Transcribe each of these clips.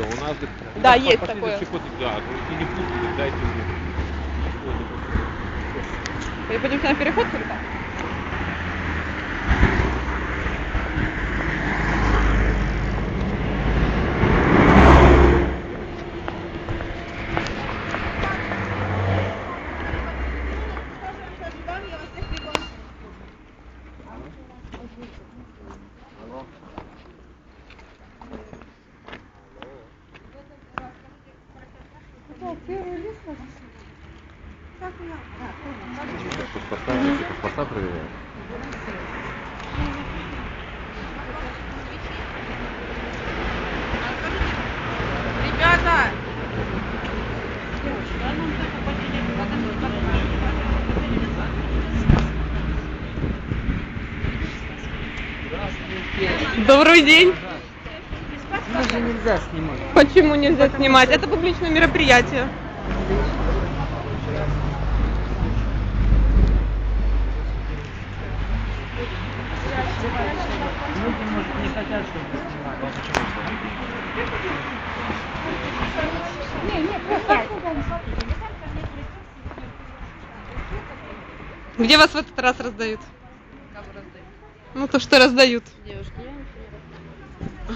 У нас Да, по- есть пошли такое. чехоты, да, если не пустите, дайте мне. Перепадемте на переход или как? Паспорта, паспорта проверяют. Ребята! Добрый день. Даже нельзя снимать. Почему нельзя снимать? Это публичное мероприятие. Люди, может, не хотят, чтобы снимали. Где вас в этот раз раздают? Ну то, что раздают. Это что у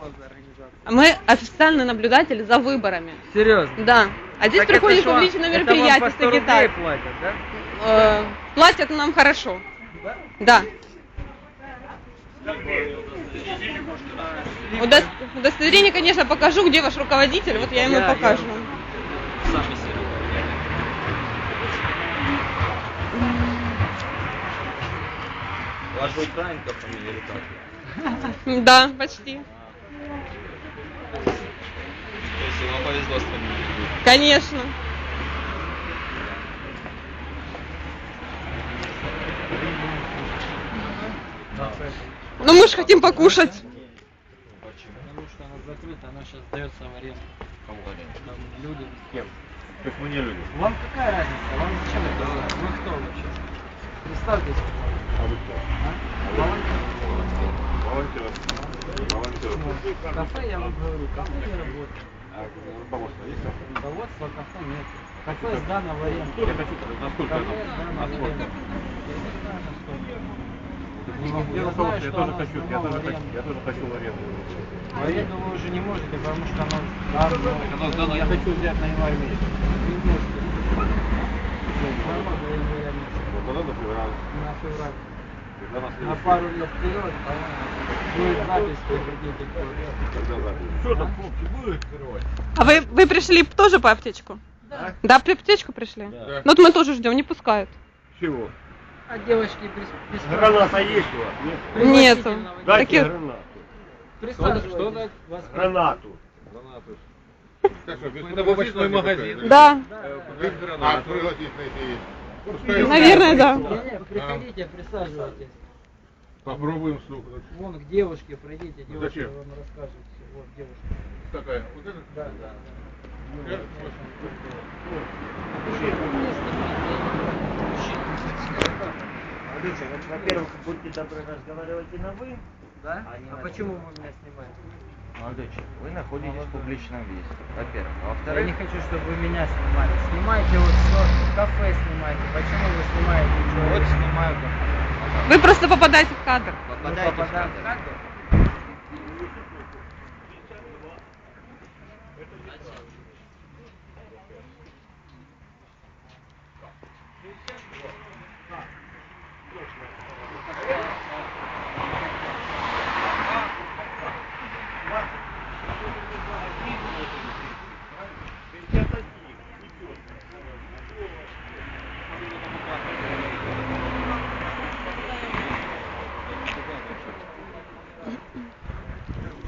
вас за организация? Мы официальный наблюдатель за выборами. Серьезно? Да. А здесь Так приходит это вам- публичное это вам мероприятие по с 100 рублей Сагитар. платят, да? Э, Платят нам хорошо. Да? Да. Удос- Удостоверение, конечно, покажу, где ваш руководитель, вот я ему Я- я- покажу. Сами себе. Ваша украинка фамилия или как? Да, почти. То есть вам повезло с фамилией. Конечно. Ну мы же хотим покушать. Потому что она закрыта, она сейчас сдается в аренду. Кому Там люди. Кем? Есть мы не люди. Вам какая разница? Вам зачем это? Вы кто вообще? Представьтесь. А вы кто? А? Волонтер. Волонтер. Ну, Кафе, я вам говорю, кафе не работает. А руководство есть? Руководства кафе нет. Кафе сдано в аренду. Насколько Кафе оно? Насколько? Я не знаю. Не могу. Я руководство, что тоже оно хочу, я тоже хочу, я тоже хочу в аренду. В аренду вы уже не можете, потому что оно сдано. Оно сдано, я хочу взять на январь месяц. Вы можете. До. Вот тогда на февраль. На февраль. На пару лет вперед. Будет запись, приходите? Что там, хлопцы, будут открывать? А вы, вы пришли тоже по аптечку? Да. Да, в аптечку пришли? Да. Ну вот мы тоже ждем, не пускают. Чего? А девочки без, без Граната есть у вас? Нет? Нету. Дайте Такие- гранату. Присаживайтесь. Вас Гранату. Это овощной магазин. Да, Без А, гранат. пригласить найти. Наверное, да. Приходите, присаживайтесь. Попробуем слухать. Вон к девушке пройдите, девушка Зачем? вам расскажет все. Вот девушка. Такая. Вот это? Да, да. Смотрите, вот, во-первых, будьте добры, разговаривайте на вы. Да? А не А на почему вы меня снимаете? Молодой человек, вы находитесь в публичном месте, во-первых. А Я во-вторых, не хочу, чтобы вы меня снимали. Снимайте вот все, кафе снимайте. Почему вы снимаете вот снимаю кафе. Вы просто попадаете в кадр. Мы Попадайте в кадр. в кадр?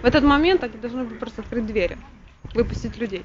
В этот момент они должны были просто открыть двери, выпустить людей.